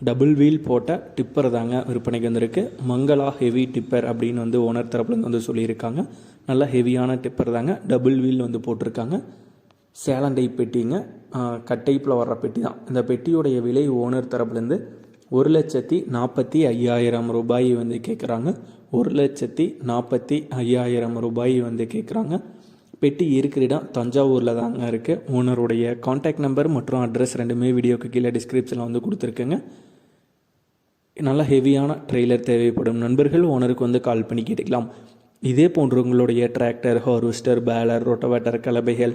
Double wheel போட்ட tipper தாங்க விற்பனைக்கு வந்திருக்கு. மங்களா ஹெவி டிப்பர் அப்படின்னு வந்து ஓனர் தரப்புலேருந்து வந்து சொல்லியிருக்காங்க. நல்ல ஹெவியான டிப்பர் தாங்க. டபுள் வீல் வந்து போட்டிருக்காங்க. சேலண்டை பெட்டிங்க. கட்டைப்பில் வர்ற பெட்டி தான். இந்த பெட்டியோடைய விலை ஓனர் தரப்புலேருந்து ஒரு லட்சத்தி நாற்பத்தி ஐயாயிரம் ரூபாய் வந்து கேட்குறாங்க ஒரு லட்சத்தி நாற்பத்தி ஐயாயிரம் ரூபாய் வந்து கேட்குறாங்க பெட்டி இருக்கிற இடம் தஞ்சாவூரில் தாங்க இருக்குது ஓனருடைய காண்டாக்ட் நம்பர் மற்றும் அட்ரஸ் ரெண்டுமே வீடியோக்கு கீழே டிஸ்கிரிப்ஷனில் வந்து கொடுத்துருக்குங்க. நல்ல ஹெவியான ட்ரெய்லர் தேவைப்படும். நண்பர்கள் ஓனருக்கு வந்து கால் பண்ணி கேட்டுக்கலாம். இதே போன்ற உங்களுடைய டிராக்டர் ஹார்வெஸ்டர் பேலர் ரொட்டவேட்டர் கலபைகள்